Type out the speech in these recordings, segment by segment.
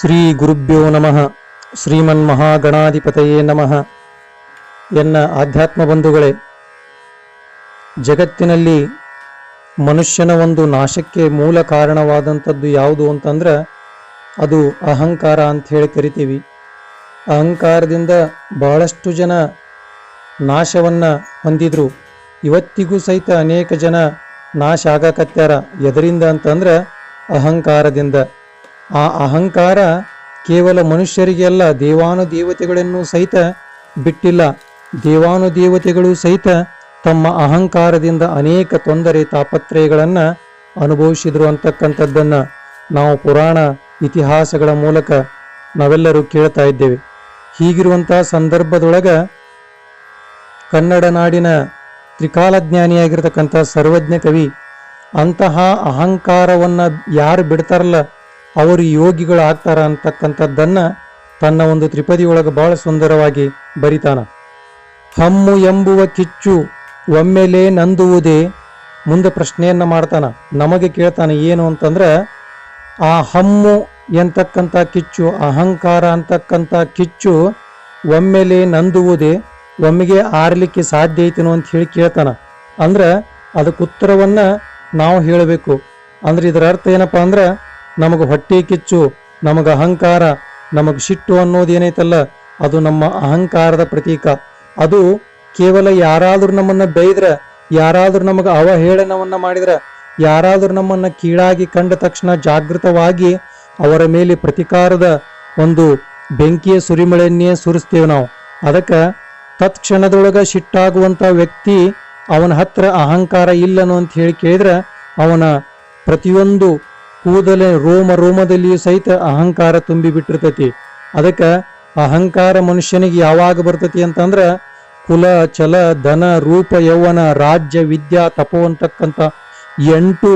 ಶ್ರೀ ಗುರುಭ್ಯೋ ನಮಃ. ಶ್ರೀಮನ್ ಮಹಾಗಣಾಧಿಪತಯೇ ನಮಃ. ಎನ್ನ ಆಧ್ಯಾತ್ಮ ಬಂಧುಗಳೇ ಜಗತ್ತಿನಲ್ಲಿ ಮನುಷ್ಯನ ಒಂದು ನಾಶಕ್ಕೆ ಮೂಲ ಕಾರಣವಾದಂಥದ್ದು ಯಾವುದು ಅಂತಂದ್ರೆ, ಅದು ಅಹಂಕಾರ ಅಂತ ಹೇಳಿ ಕರಿತೀವಿ. ಅಹಂಕಾರದಿಂದ ಬಹಳಷ್ಟು ಜನ ನಾಶವನ್ನ ಹೊಂದಿದ್ರು. ಇವತ್ತಿಗೂ ಸಹಿತ ಅನೇಕ ಜನ ನಾಶ ಆಗಕತ್ಯಾರ. ಎದರಿಂದ ಅಂತಂದ್ರೆ, ಅಹಂಕಾರದಿಂದ. ಆ ಅಹಂಕಾರ ಕೇವಲ ಮನುಷ್ಯರಿಗೆ ಅಲ್ಲ ದೇವಾನುದೇವತೆಗಳನ್ನು ಸಹಿತ ಬಿಟ್ಟಿಲ್ಲ. ದೇವಾನುದೇವತೆಗಳು ಸಹಿತ ತಮ್ಮ ಅಹಂಕಾರದಿಂದ ಅನೇಕ ತೊಂದರೆ ತಾಪತ್ರಯಗಳನ್ನು ಅನುಭವಿಸಿದ್ರು ಅಂತಕ್ಕಂಥದ್ದನ್ನು ನಾವು ಪುರಾಣ ಇತಿಹಾಸಗಳ ಮೂಲಕ ನಾವೆಲ್ಲರೂ ಕೇಳ್ತಾ ಇದ್ದೇವೆ. ಹೀಗಿರುವಂತಹ ಸಂದರ್ಭದೊಳಗೆ ಕನ್ನಡ ನಾಡಿನ ತ್ರಿಕಾಲಜ್ಞಾನಿಯಾಗಿರ್ತಕ್ಕಂಥ ಸರ್ವಜ್ಞ ಕವಿ ಅಂತಹ ಅಹಂಕಾರವನ್ನು ಯಾರು ಬಿಡ್ತಾರಲ್ಲ ಅವರು ಯೋಗಿಗಳು ಆಗ್ತಾರ ಅಂತಕ್ಕಂಥದ್ದನ್ನ ತನ್ನ ಒಂದು ತ್ರಿಪದಿಯೊಳಗೆ ಬಹಳ ಸುಂದರವಾಗಿ ಬರಿತಾನ. ಹಮ್ಮು ಎಂಬುವ ಕಿಚ್ಚು ಒಮ್ಮೆಲೆ ನಂದುವುದೇ ಮುಂದೆ ಪ್ರಶ್ನೆಯನ್ನ ಮಾಡ್ತಾನ. ನಮಗೆ ಕೇಳ್ತಾನೆ ಏನು ಅಂತಂದ್ರೆ, ಆ ಹಮ್ಮು ಎಂತಕ್ಕಂಥ ಕಿಚ್ಚು, ಅಹಂಕಾರ ಅಂತಕ್ಕಂಥ ಕಿಚ್ಚು ಒಮ್ಮೆಲೆ ನಂದುವುದೇ, ಒಮ್ಮೆಗೆ ಆರ್ಲಿಕ್ಕೆ ಸಾಧ್ಯ ಐತೇನೋ ಅಂತ ಹೇಳಿ ಕೇಳ್ತಾನ. ಅಂದ್ರೆ ಅದಕ್ಕೆ ಉತ್ತರವನ್ನ ನಾವು ಹೇಳಬೇಕು. ಅಂದ್ರೆ ಇದರ ಅರ್ಥ ಏನಪ್ಪಾ ಅಂದ್ರೆ ನಮಗೆ ಹೊಟ್ಟೆ ಕಿಚ್ಚು, ನಮಗೆ ಅಹಂಕಾರ, ನಮಗೆ ಸಿಟ್ಟು ಅನ್ನೋದು ಏನೈತಲ್ಲ, ಅದು ನಮ್ಮ ಅಹಂಕಾರದ ಪ್ರತೀಕ. ಅದು ಕೇವಲ ಯಾರಾದರೂ ನಮ್ಮನ್ನ ಬೈದ್ರ ಯಾರಾದರೂ ನಮಗೆ ಅವಹೇಳನವನ್ನ ಮಾಡಿದ್ರ, ಯಾರಾದರೂ ನಮ್ಮನ್ನ ಕೀಳಾಗಿ ಕಂಡ ತಕ್ಷಣ ಜಾಗೃತವಾಗಿ ಅವರ ಮೇಲೆ ಪ್ರತಿಕಾರದ ಒಂದು ಬೆಂಕಿಯ ಸುರಿಮಳೆಯನ್ನೇ ಸುರಿಸ್ತೇವೆ ನಾವು. ಅದಕ್ಕೆ ತತ್ಕ್ಷಣದೊಳಗ ಸಿಟ್ಟಾಗುವಂತ ವ್ಯಕ್ತಿ ಅವನ ಹತ್ರ ಅಹಂಕಾರ ಇಲ್ಲನು ಅಂತ ಹೇಳಿ ಕೇಳಿದ್ರೆ ಅವನ ಪ್ರತಿಯೊಂದು ಕೂದಲೆ ರೋಮ ರೋಮದಲ್ಲಿಯೂ ಸಹಿತ ಅಹಂಕಾರ ತುಂಬಿ ಬಿಟ್ಟಿರ್ತೈತಿ. ಅದಕ್ಕೆ ಅಹಂಕಾರ ಮನುಷ್ಯನಿಗೆ ಯಾವಾಗ ಬರ್ತತಿ ಅಂತಂದ್ರ ಕುಲ ಚಲ ಧನ, ರೂಪ, ಯೌವನ, ರಾಜ್ಯ, ವಿದ್ಯಾ, ತಪೋ ಅಂತಕ್ಕಂಥ ಎಂಟು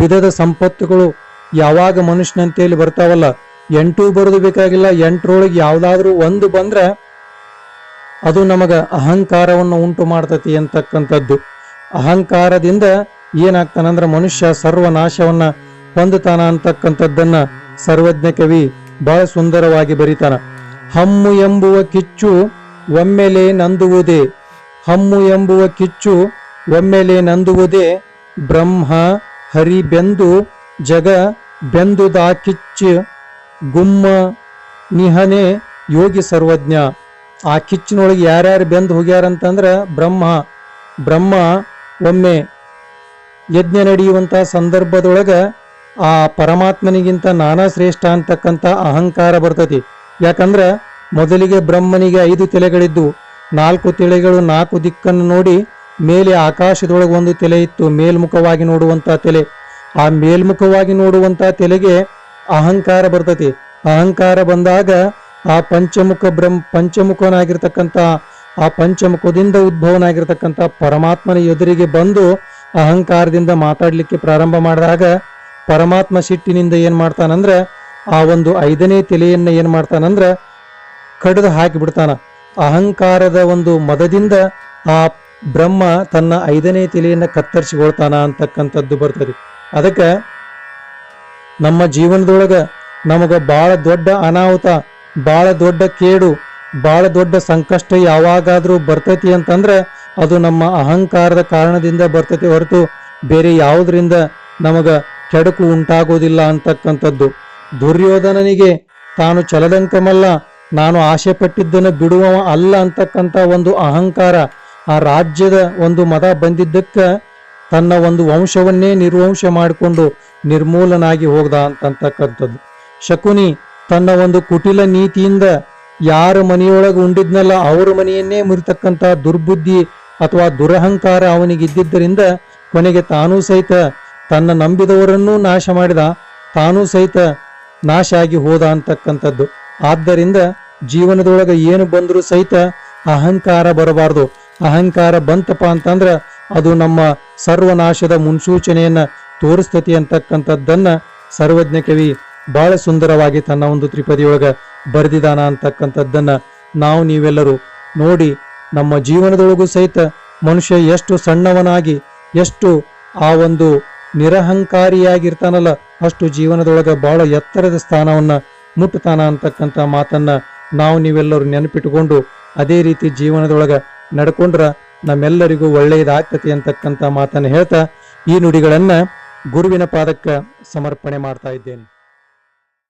ವಿಧದ ಸಂಪತ್ತುಗಳು ಯಾವಾಗ ಮನುಷ್ಯನಂತೇಳಿ ಬರ್ತಾವಲ್ಲ. ಎಂಟು ಬರೋದು ಬೇಕಾಗಿಲ್ಲ, ಎಂಟರೊಳಗೆ ಯಾವ್ದಾದ್ರೂ ಒಂದು ಬಂದ್ರೆ ಅದು ನಮಗ ಅಹಂಕಾರವನ್ನು ಉಂಟು ಮಾಡ್ತತಿ ಅಂತಕ್ಕಂಥದ್ದು. ಅಹಂಕಾರದಿಂದ ಏನಾಗ್ತಾನಂದ್ರೆ ಮನುಷ್ಯ ಸರ್ವನಾಶವನ್ನ ಹೊಂದುತ್ತಾನ ಅಂತಕ್ಕಂಥದ್ದನ್ನ ಸರ್ವಜ್ಞ ಕವಿ ಬಹಳ ಸುಂದರವಾಗಿ ಬರೀತಾನ. ಹಮ್ಮು ಎಂಬುವ ಕಿಚ್ಚು ಒಮ್ಮೆಲೆ ನಂದುವುದೇ. ಹಮ್ಮು ಎಂಬುವ ಕಿಚ್ಚು ಒಮ್ಮೆಲೆ ನಂದುವುದೇ. ಬ್ರಹ್ಮ ಹರಿ ಬೆಂದು ಜಗ ಬೆಂದುದಾ ಕಿಚ್ಚು ಗುಮ್ಮ ನಿಹನೆ ಯೋಗಿ ಸರ್ವಜ್ಞ. ಆ ಕಿಚ್ಚಿನೊಳಗೆ ಯಾರ್ಯಾರು ಬೆಂದು ಹೋಗ್ಯಾರಂತಂದ್ರೆ ಬ್ರಹ್ಮ. ಬ್ರಹ್ಮ ಒಮ್ಮೆ ಯಜ್ಞ ನಡೆಯುವಂತಹ ಸಂದರ್ಭದೊಳಗ ಆ ಪರಮಾತ್ಮನಿಗಿಂತ ನಾನಾ ಶ್ರೇಷ್ಠ ಅಂತಕ್ಕಂಥ ಅಹಂಕಾರ ಬರ್ತತಿ. ಯಾಕಂದ್ರೆ ಮೊದಲಿಗೆ ಬ್ರಹ್ಮನಿಗೆ ಐದು ತಲೆಗಳಿದ್ದು, ನಾಲ್ಕು ತಲೆಗಳು ನಾಲ್ಕು ದಿಕ್ಕನ್ನು ನೋಡಿ ಮೇಲೆ ಆಕಾಶದೊಳಗೆ ಒಂದು ತಲೆ ಇತ್ತು, ಮೇಲ್ಮುಖವಾಗಿ ನೋಡುವಂಥ ತಲೆ. ಆ ಮೇಲ್ಮುಖವಾಗಿ ನೋಡುವಂಥ ತಲೆಗೆ ಅಹಂಕಾರ ಬರ್ತತಿ. ಅಹಂಕಾರ ಬಂದಾಗ ಆ ಪಂಚಮುಖ ಬ್ರಹ್ಮ, ಪಂಚಮುಖನಾಗಿರ್ತಕ್ಕಂಥ, ಆ ಪಂಚಮುಖದಿಂದ ಉದ್ಭವನಾಗಿರ್ತಕ್ಕಂಥ ಪರಮಾತ್ಮನ ಎದುರಿಗೆ ಬಂದು ಅಹಂಕಾರದಿಂದ ಮಾತಾಡಲಿಕ್ಕೆ ಪ್ರಾರಂಭ ಮಾಡಿದಾಗ ಪರಮಾತ್ಮ ಸಿಟ್ಟಿನಿಂದ ಏನು ಮಾಡ್ತಾನಂದ್ರೆ ಆ ಒಂದು ಐದನೇ ತಲೆಯನ್ನು ಏನು ಮಾಡ್ತಾನಂದ್ರೆ ಕಡಿದು ಹಾಕಿ ಬಿಡ್ತಾನ ಅಹಂಕಾರದ ಒಂದು ಮದದಿಂದ ಆ ಬ್ರಹ್ಮ ತನ್ನ ಐದನೇ ತಲೆಯನ್ನು ಕತ್ತರಿಸಿಕೊಳ್ತಾನ ಅಂತಕ್ಕಂಥದ್ದು ಬರ್ತದೆ. ಅದಕ್ಕೆ ನಮ್ಮ ಜೀವನದೊಳಗೆ ನಮಗೆ ಭಾಳ ದೊಡ್ಡ ಅನಾಹುತ ಭಾಳ ದೊಡ್ಡ ಕೇಡು ಭಾಳ ದೊಡ್ಡ ಸಂಕಷ್ಟ ಯಾವಾಗಾದರೂ ಬರ್ತೈತಿ ಅಂತಂದ್ರೆ ಅದು ನಮ್ಮ ಅಹಂಕಾರದ ಕಾರಣದಿಂದ ಬರ್ತೈತಿ ಹೊರತು ಬೇರೆ ಯಾವುದರಿಂದ ನಮಗ ಕೆಡಕು ಉಂಟಾಗೋದಿಲ್ಲ ಅಂತಕ್ಕಂಥದ್ದು. ದುರ್ಯೋಧನನಿಗೆ ತಾನು ಚಲದಂಕಮಲ್ಲ ನಾನು ಆಶೆ ಪಟ್ಟಿದ್ದನ್ನು ಬಿಡುವ ಅಲ್ಲ ಅಂತಕ್ಕಂಥ ಒಂದು ಅಹಂಕಾರ ಆ ರಾಜ್ಯದ ಒಂದು ಮದ ಬಂದಿದ್ದಕ್ಕೆ ತನ್ನ ಒಂದು ವಂಶವನ್ನೇ ನಿರ್ವಂಶ ಮಾಡಿಕೊಂಡು ನಿರ್ಮೂಲನಾಗಿ ಹೋಗ್ದ ಅಂತಕ್ಕಂಥದ್ದು. ಶಕುನಿ ತನ್ನ ಒಂದು ಕುಟಿಲ ನೀತಿಯಿಂದ ಯಾರ ಮನೆಯೊಳಗೆ ಉಂಡಿದ್ನಲ್ಲ ಅವ್ರ ಮನೆಯನ್ನೇ ಮುರಿತಕ್ಕಂಥ ದುರ್ಬುದ್ಧಿ ಅಥವಾ ದುರಹಂಕಾರ ಅವನಿಗಿದ್ದಿದ್ದರಿಂದ ಕೊನೆಗೆ ತಾನೂ ಸಹಿತ ತನ್ನ ನಂಬಿದವರನ್ನೂ ನಾಶ ಮಾಡಿದ ತಾನೂ ಸಹಿತ ನಾಶ ಆಗಿ ಹೋದ ಅಂತಕ್ಕಂಥದ್ದು. ಆದ್ದರಿಂದ ಜೀವನದೊಳಗೆ ಏನು ಬಂದರೂ ಸಹಿತ ಅಹಂಕಾರ ಬರಬಾರ್ದು. ಅಹಂಕಾರ ಬಂತಪ್ಪ ಅಂತಂದ್ರೆ ಅದು ನಮ್ಮ ಸರ್ವನಾಶದ ಮುನ್ಸೂಚನೆಯನ್ನ ತೋರಿಸ್ತತಿ ಅಂತಕ್ಕಂಥದ್ದನ್ನ ಸರ್ವಜ್ಞ ಕವಿ ಬಹಳ ಸುಂದರವಾಗಿ ತನ್ನ ಒಂದು ತ್ರಿಪದಿಯೊಳಗ ಬರೆದಿದಾನ ಅಂತಕ್ಕಂಥದ್ದನ್ನ ನಾವು ನೀವೆಲ್ಲರೂ ನೋಡಿ ನಮ್ಮ ಜೀವನದೊಳಗೂ ಸಹಿತ ಮನುಷ್ಯ ಎಷ್ಟು ಸಣ್ಣವನಾಗಿ, ಎಷ್ಟು ಆ ಒಂದು ನಿರಹಂಕಾರಿಯಾಗಿರ್ತಾನಲ್ಲ, ಅಷ್ಟು ಜೀವನದೊಳಗೆ ಬಹಳ ಎತ್ತರದ ಸ್ಥಾನವನ್ನ ಮುಟ್ಟುತ್ತಾನ ಅಂತಕ್ಕಂಥ ಮಾತನ್ನ ನಾವು ನೀವೆಲ್ಲರೂ ನೆನಪಿಟ್ಟುಕೊಂಡು ಅದೇ ರೀತಿ ಜೀವನದೊಳಗ ನಡ್ಕೊಂಡ್ರ ನಮ್ಮೆಲ್ಲರಿಗೂ ಒಳ್ಳೆಯದಾಗ್ತತಿ ಅಂತಕ್ಕಂಥ ಮಾತನ್ನ ಹೇಳ್ತಾ ಈ ನುಡಿಗಳನ್ನ ಗುರುವಿನ ಪಾದಕ್ಕೆ ಸಮರ್ಪಣೆ ಮಾಡ್ತಾ ಇದ್ದೇನೆ.